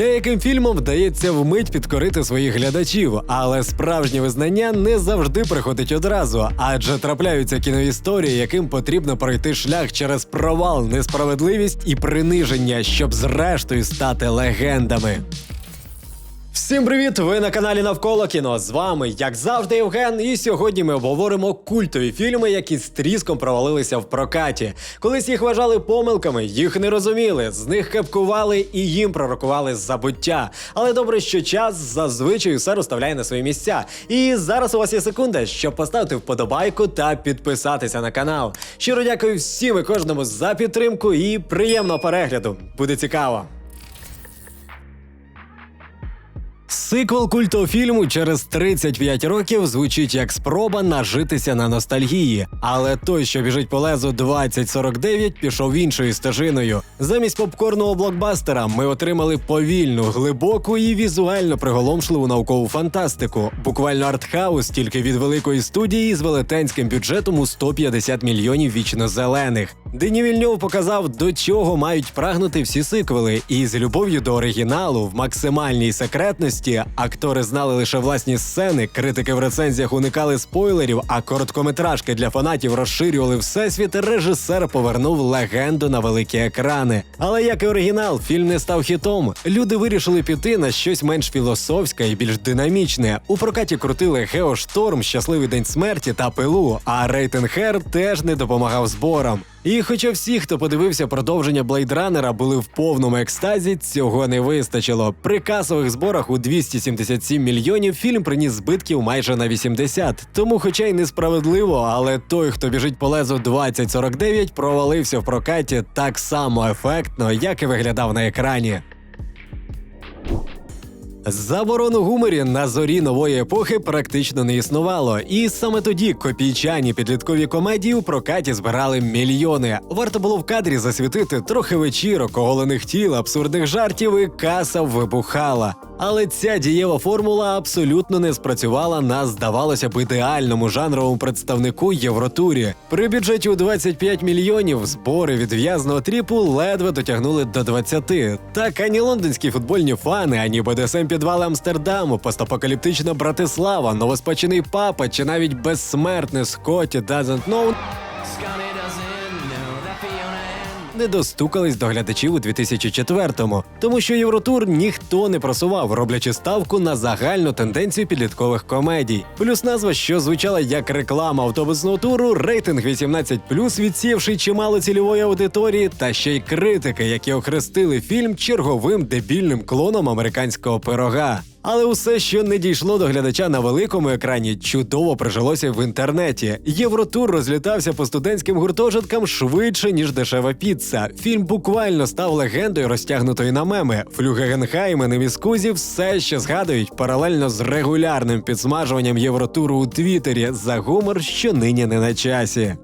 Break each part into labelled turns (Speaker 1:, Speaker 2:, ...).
Speaker 1: Деяким фільмам вдається вмить підкорити своїх глядачів, але справжнє визнання не завжди приходить одразу, адже трапляються кіноісторії, яким потрібно пройти шлях через провал, несправедливість і приниження, щоб зрештою стати легендами. Всім привіт! Ви на каналі Навколо кіно. З вами, як завжди, Євген. І сьогодні ми обговоримо культові фільми, які з тріском провалилися в прокаті. Колись їх вважали помилками, їх не розуміли, з них кепкували і їм пророкували забуття. Але добре, що час зазвичай все розставляє на свої місця. І зараз у вас є секунда, щоб поставити вподобайку та підписатися на канал. Щиро дякую всім і кожному за підтримку і приємного перегляду. Буде цікаво. Сиквел культового фільму через 35 років звучить як спроба нажитися на ностальгії. Але той, що біжить по лезу 2049, пішов іншою стежиною. Замість попкорного блокбастера ми отримали повільну, глибоку і візуально приголомшливу наукову фантастику. Буквально артхаус тільки від великої студії з велетенським бюджетом у 150 мільйонів вічно зелених. Дені Вільньов показав, до чого мають прагнути всі сиквели, і з любов'ю до оригіналу в максимальній секретності актори знали лише власні сцени, критики в рецензіях уникали спойлерів, а короткометражки для фанатів розширювали всесвіт. Режисер повернув легенду на великі екрани. Але як і оригінал, фільм не став хітом. Люди вирішили піти на щось менш філософське і більш динамічне. У прокаті крутили Геошторм, Щасливий день смерті та пилу. А рейтинг Хер теж не допомагав зборам. І хоча всі, хто подивився продовження Блейдранера, були в повному екстазі, цього не вистачило. При касових зборах у 277 мільйонів фільм приніс збитків майже на 80. Тому, хоча й несправедливо, але той, хто біжить по лезу 2049, провалився в прокаті так само ефектно, як і виглядав на екрані. Заборону гуморі на зорі нової епохи практично не існувало, і саме тоді копійчані підліткові комедії у прокаті збирали мільйони. Варто було в кадрі засвітити трохи вечірок, оголених тіл, абсурдних жартів, і каса вибухала. Але ця дієва формула абсолютно не спрацювала на, здавалося б, ідеальному жанровому представнику Євротурі. При бюджеті у 25 мільйонів збори від в'язного тріпу ледве дотягнули до 20. Так ані лондонські футбольні фани, ані БДСМ підвали Амстердаму, постапокаліптична Братислава, новоспечений папа чи навіть безсмертний Скотті Doesn't Know не достукались до глядачів у 2004-му, тому що Євротур ніхто не просував, роблячи ставку на загальну тенденцію підліткових комедій. Плюс назва, що звучала як реклама автобусного туру, рейтинг 18+, відсівши чимало цільової аудиторії, та ще й критики, які охрестили фільм черговим дебільним клоном американського пирога. Але усе, що не дійшло до глядача на великому екрані, чудово прижилося в інтернеті. Євротур розлітався по студентським гуртожиткам швидше ніж дешева піца. Фільм буквально став легендою, розтягнутою на меми. Флюгегенхайм і Невіскузі все ще згадують паралельно з регулярним підсмажуванням Євротуру у Твіттері за гумор, що нині не на часі.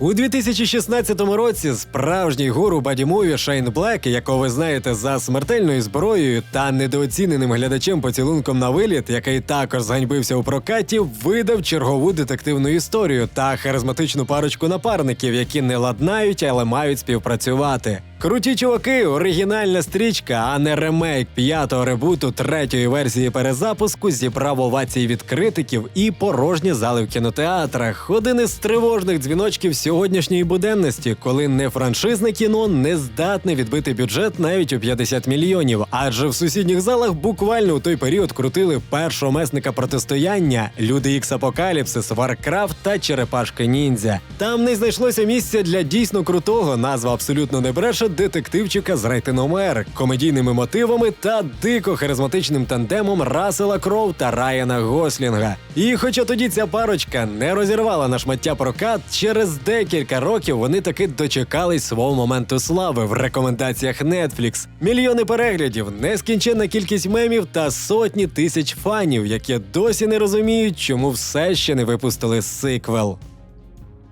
Speaker 1: У 2016 році справжній гуру бадімові Шейн Блек, якого ви знаєте за смертельною зброєю та недооціненим глядачем поцілунком на виліт, який також зганьбився у прокаті, видав чергову детективну історію та харизматичну парочку напарників, які не ладнають, але мають співпрацювати. Круті чуваки, оригінальна стрічка, а не ремейк п'ятого ребуту третьої версії перезапуску зібрав овації від критиків і порожні зали в кінотеатрах. Один із тривожних дзвіночків сьогоднішньої буденності, коли не франшизне кіно не здатне відбити бюджет навіть у 50 мільйонів. Адже в сусідніх залах буквально у той період крутили першого месника протистояння, люди ікс Апокаліпсис, Варкрафт та Черепашки Ніндзя. Там не знайшлося місця для дійсно крутого, назва абсолютно не бреше детективчика з рейтингом R, комедійними мотивами та дико харизматичним тандемом Рассела Кроу та Райана Гослінга. І хоча тоді ця парочка не розірвала на шмаття прокат, через декілька років вони таки дочекались свого моменту слави в рекомендаціях Netflix. Мільйони переглядів, нескінченна кількість мемів та сотні тисяч фанів, які досі не розуміють, чому все ще не випустили сиквел.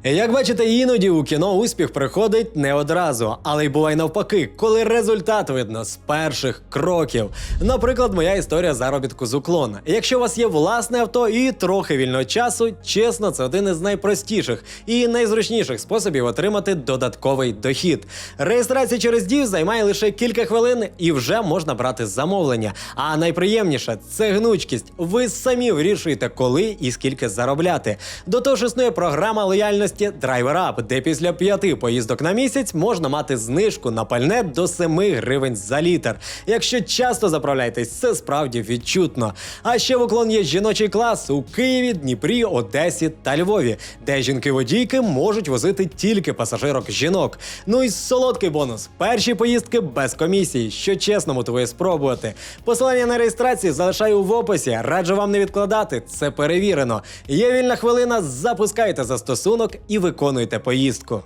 Speaker 1: Як бачите, іноді у кіно успіх приходить не одразу, але й буває навпаки, коли результат видно з перших кроків. Наприклад, моя історія заробітку з уклона. Якщо у вас є власне авто і трохи вільного часу, чесно, це один із найпростіших і найзручніших способів отримати додатковий дохід. Реєстрація через дію займає лише кілька хвилин і вже можна брати замовлення. А найприємніше це гнучкість. Ви самі вирішуєте, коли і скільки заробляти. До того ж існує програма лояльності Driver Up, де після п'яти поїздок на місяць можна мати знижку на пальне до 7 гривень за літр. Якщо часто заправляєтесь, це справді відчутно. А ще в уклон є жіночий клас у Києві, Дніпрі, Одесі та Львові, де жінки-водійки можуть возити тільки пасажирок жінок. Ну і солодкий бонус: перші поїздки без комісії, що чесно мотивує спробувати. Посилання на реєстрацію залишаю в описі. Раджу вам не відкладати, це перевірено. Є вільна хвилина, запускайте застосунок і виконуйте поїздку.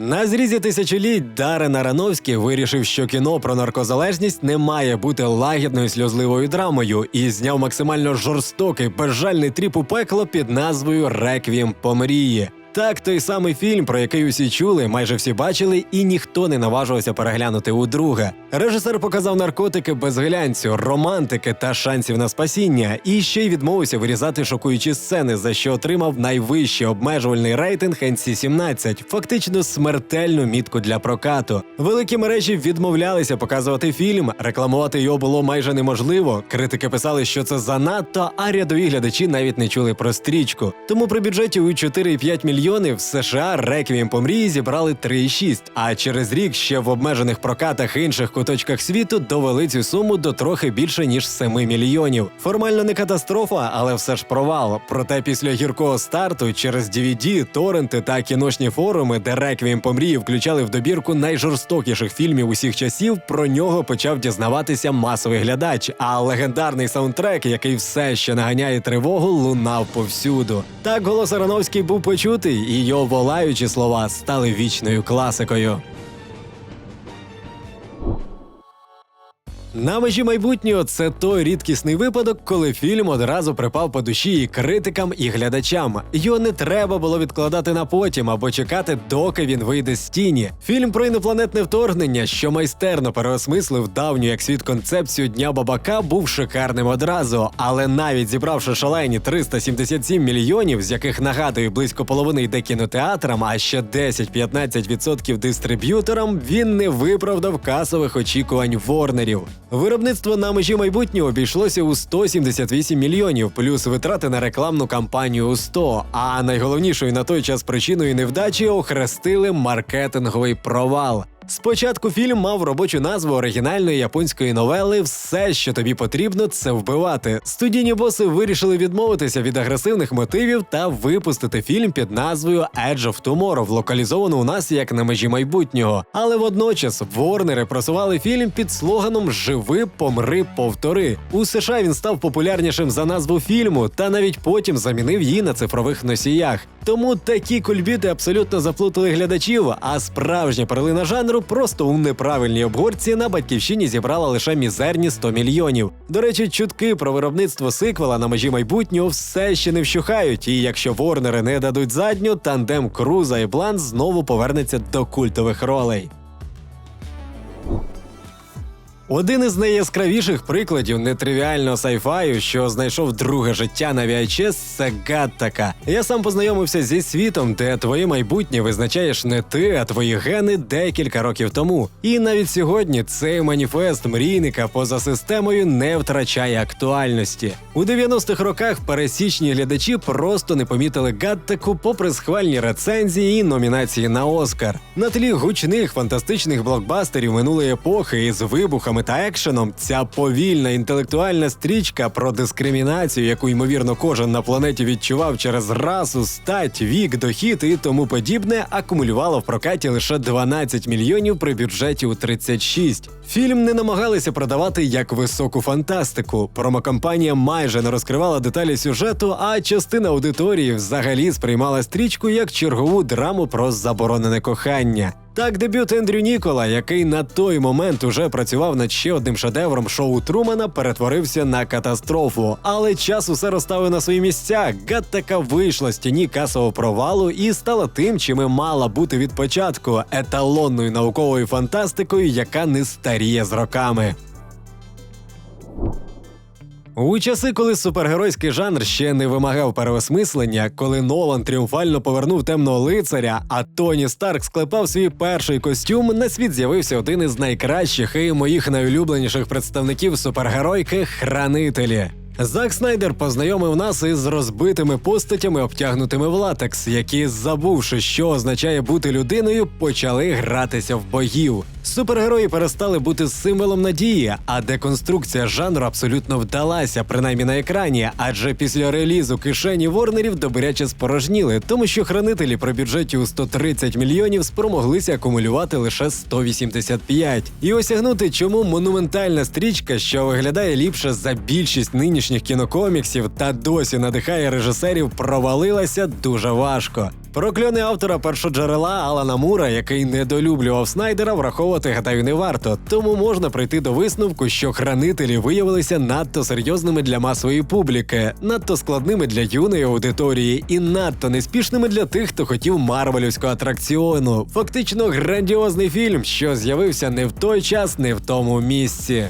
Speaker 1: На зрізі тисячоліть Дарен Арановський вирішив, що кіно про наркозалежність не має бути лагідною сльозливою драмою і зняв максимально жорстокий, безжальний тріп у пекло під назвою Реквієм по мрії. Так, той самий фільм, про який усі чули, майже всі бачили, і ніхто не наважувався переглянути удруге. Режисер показав наркотики без глянцю, романтики та шансів на спасіння, і ще й відмовився вирізати шокуючі сцени, за що отримав найвищий обмежувальний рейтинг NC-17, фактично смертельну мітку для прокату. Великі мережі відмовлялися показувати фільм, рекламувати його було майже неможливо. Критики писали, що це занадто, а рядові глядачі навіть не чули про стрічку. Тому при бюджеті у 4,5 мільйонів в США Реквієм по мрії зібрали 3,6, а через рік ще в обмежених прокатах інших куточках світу довели цю суму до трохи більше ніж 7 мільйонів. Формально не катастрофа, але все ж провал. Проте після гіркого старту через DVD, торренти та кіношні форуми, де Реквієм по мрії включали в добірку найжорстокіших фільмів усіх часів, про нього почав дізнаватися масовий глядач. А легендарний саундтрек, який все ще наганяє тривогу, лунав повсюду. Так голос Ароновський був почутий, і його волаючі слова стали вічною класикою. На межі майбутнього це той рідкісний випадок, коли фільм одразу припав по душі і критикам, і глядачам. Його не треба було відкладати на потім або чекати, доки він вийде з тіні. Фільм про інопланетне вторгнення, що майстерно переосмислив давню як світ концепцію дня бабака, був шикарним одразу. Але навіть зібравши шалені 377 мільйонів, з яких нагадую близько половини йде кінотеатрам, а ще 10-15% дистриб'юторам, він не виправдав касових очікувань Ворнерів. Виробництво на межі майбутнього обійшлося у 178 мільйонів, плюс витрати на рекламну кампанію у 100. А найголовнішою на той час причиною невдачі охрестили маркетинговий провал. Спочатку фільм мав робочу назву оригінальної японської новели Все, що тобі потрібно, це вбивати. Студійні боси вирішили відмовитися від агресивних мотивів та випустити фільм під назвою Edge of Tomorrow, локалізовану у нас як на межі майбутнього. Але водночас Ворнери просували фільм під слоганом Живи, помри, повтори. У США він став популярнішим за назву фільму, та навіть потім замінив її на цифрових носіях. Тому такі кульбіти абсолютно заплутали глядачів, а справжня перлина жанру просто у неправильній обгорці на батьківщині зібрала лише мізерні 100 мільйонів. До речі, чутки про виробництво сиквела на межі майбутнього все ще не вщухають. І якщо Ворнери не дадуть задню, тандем Круза і Блан знову повернеться до культових ролей. Один із найяскравіших прикладів нетривіального сайфаю, що знайшов друге життя на VHS, це Гаттака. Я сам познайомився зі світом, де твоє майбутнє визначаєш не ти, а твої гени декілька років тому. І навіть сьогодні цей маніфест мрійника поза системою не втрачає актуальності. У 90-х роках пересічні глядачі просто не помітили Гаттаку попри схвальні рецензії і номінації на Оскар. На тлі гучних фантастичних блокбастерів минулої епохи із вибухами та екшеном ця повільна інтелектуальна стрічка про дискримінацію, яку ймовірно кожен на планеті відчував через расу, стать, вік, дохід і тому подібне, акумулювала в прокаті лише 12 мільйонів при бюджеті у 36. Фільм не намагалися продавати як високу фантастику. Промокомпанія майже не розкривала деталі сюжету, а частина аудиторії взагалі сприймала стрічку як чергову драму про заборонене кохання. Так, дебют Ендрю Нікола, який на той момент уже працював над ще одним шедевром шоу Трумана, перетворився на катастрофу. Але час усе розставив на свої місця. Гаттака вийшла з тіні касового провалу і стала тим, чим і мала бути від початку еталонною науковою фантастикою, яка не старіє з роками. У часи, коли супергеройський жанр ще не вимагав переосмислення, коли Нолан тріумфально повернув темного лицаря, а Тоні Старк склепав свій перший костюм, на світ з'явився один із найкращих і моїх найулюбленіших представників супергеройки хранителі. Зак Снайдер познайомив нас із розбитими постатями, обтягнутими в латекс, які, забувши, що означає бути людиною, почали гратися в богів. Супергерої перестали бути символом надії, а деконструкція жанру абсолютно вдалася, принаймні на екрані, адже після релізу кишені Ворнерів добряче спорожніли, тому що хранителі при бюджеті у 130 мільйонів спромоглися акумулювати лише 185. І осягнути, чому монументальна стрічка, що виглядає ліпше за більшість нинішніх кінокоміксів та досі надихає режисерів, провалилася дуже важко. Прокльони автора першоджерела Алана Мура, який недолюблював Снайдера, враховувати гадаю не варто. Тому можна прийти до висновку, що хранителі виявилися надто серйозними для масової публіки, надто складними для юної аудиторії і надто неспішними для тих, хто хотів марвелівського атракціону. Фактично грандіозний фільм, що з'явився не в той час, не в тому місці.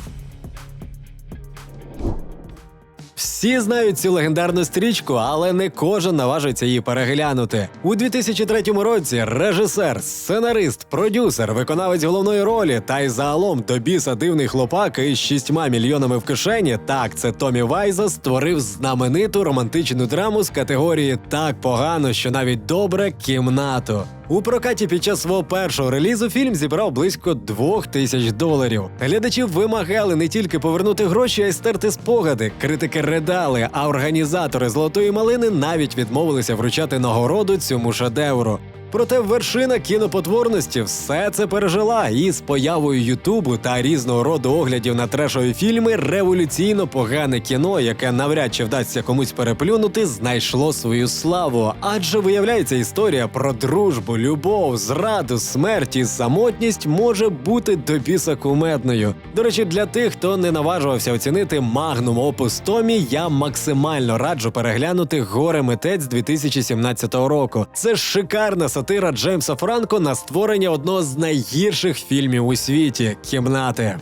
Speaker 1: Всі знають цю легендарну стрічку, але не кожен наважиться її переглянути. У 2003 році режисер, сценарист, продюсер, виконавець головної ролі та й загалом до біса дивний хлопак із шістьма мільйонами в кишені. Так, це Томі Вайза створив знамениту романтичну драму з категорії так погано, що навіть добре кімнату. У прокаті під час свого першого релізу фільм зібрав близько двох тисяч доларів. Глядачі вимагали не тільки повернути гроші, а й стерти спогади. Критики ридали, а організатори золотої малини навіть відмовилися вручати нагороду цьому шедевру. Проте вершина кінопотворності все це пережила, і з появою Ютубу та різного роду оглядів на трешові фільми революційно погане кіно, яке навряд чи вдасться комусь переплюнути, знайшло свою славу. Адже виявляється, історія про дружбу, любов, зраду, смерть і самотність може бути до біса кумедною. До речі, для тих, хто не наважувався оцінити магнум опус Томі, я максимально раджу переглянути горе митець 2017 року. Це шикарна сатира Джеймса Франко на створення одного з найгірших фільмів у світі кімнати.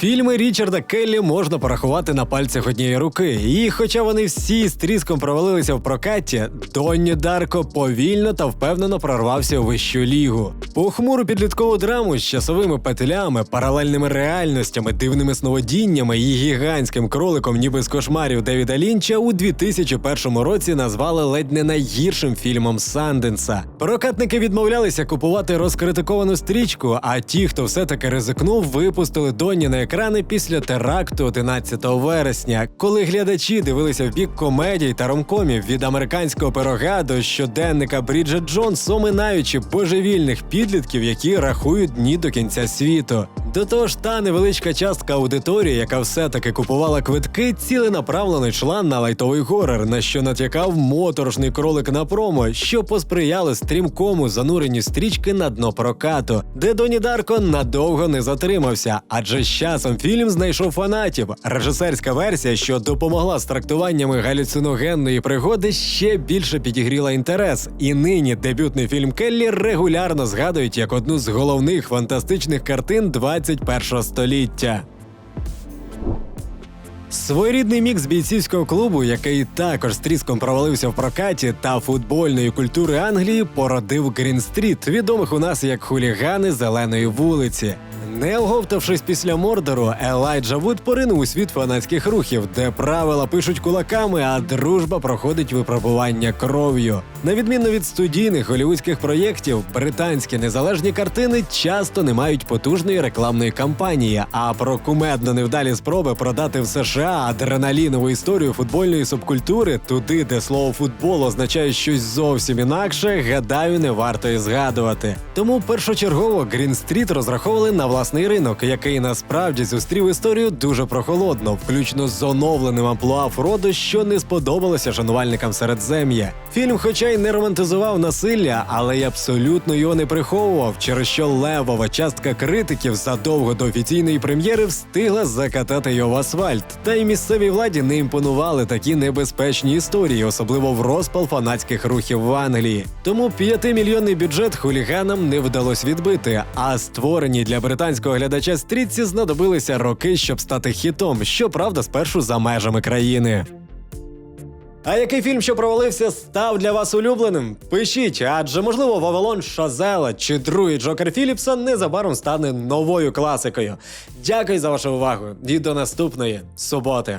Speaker 1: Фільми Річарда Келлі можна порахувати на пальцях однієї руки. І хоча вони всі з тріском провалилися в прокаті, Донні Дарко повільно та впевнено прорвався у вищу лігу. Похмуру підліткову драму з часовими петлями, паралельними реальностями, дивними сновидіннями і гігантським кроликом, ніби з кошмарів Девіда Лінча, у 2001 році назвали ледь не найгіршим фільмом Санденса. Прокатники відмовлялися купувати розкритиковану стрічку, а ті, хто все-таки ризикнув, випустили Донні на екрани після теракту 11 вересня, коли глядачі дивилися в бік комедій та ромкомів від американського пирога до щоденника Бріджет Джонс, оминаючи божевільних підлітків, які рахують дні до кінця світу. До того ж, та невеличка частка аудиторії, яка все-таки купувала квитки, ціленаправлено йшла на лайтовий горор, на що натякав моторошний кролик на промо, що посприяло стрімкому зануренню стрічки на дно прокату, де Доні Дарко надовго не затримався, адже з часом фільм знайшов фанатів. Режисерська версія, що допомогла з трактуваннями галюциногенної пригоди, ще більше підігріла інтерес. І нині дебютний фільм Келлі регулярно згадують як одну з головних фантастичних картин 21 століття. Своєрідний мікс бійцівського клубу, який також з тріском провалився в прокаті, та футбольної культури Англії породив Грін-стріт, відомих у нас як хулігани зеленої вулиці. Не оговтавшись після мордору, Елайджа Вуд поринув у світ фанатських рухів, де правила пишуть кулаками, а дружба проходить випробування кров'ю. На відміну від студійних голівудських проєктів, британські незалежні картини часто не мають потужної рекламної кампанії. А про кумедно невдалі спроби продати в США адреналінову історію футбольної субкультури туди, де слово футбол означає щось зовсім інакше, гадаю, не варто і згадувати. Тому першочергово Грін Стріт розраховували на власне власний ринок, який насправді зустрів історію дуже прохолодно, включно з оновленим амплуа Фродо, що не сподобалося шанувальникам середзем'я. Фільм, хоча й не романтизував насилля, але й абсолютно його не приховував, через що левова частка критиків задовго до офіційної прем'єри встигла закатати його в асфальт. Та й місцевій владі не імпонували такі небезпечні історії, особливо в розпал фанатських рухів в Англії. Тому п'ятимільйонний бюджет хуліганам не вдалося відбити. А створені для британського глядача стрітці знадобилися роки, щоб стати хітом. Щоправда, спершу за межами країни. А який фільм, що провалився, став для вас улюбленим? Пишіть, адже можливо Вавилон Шазела чи другий Джокер Філіпса незабаром стане новою класикою. Дякую за вашу увагу і до наступної суботи.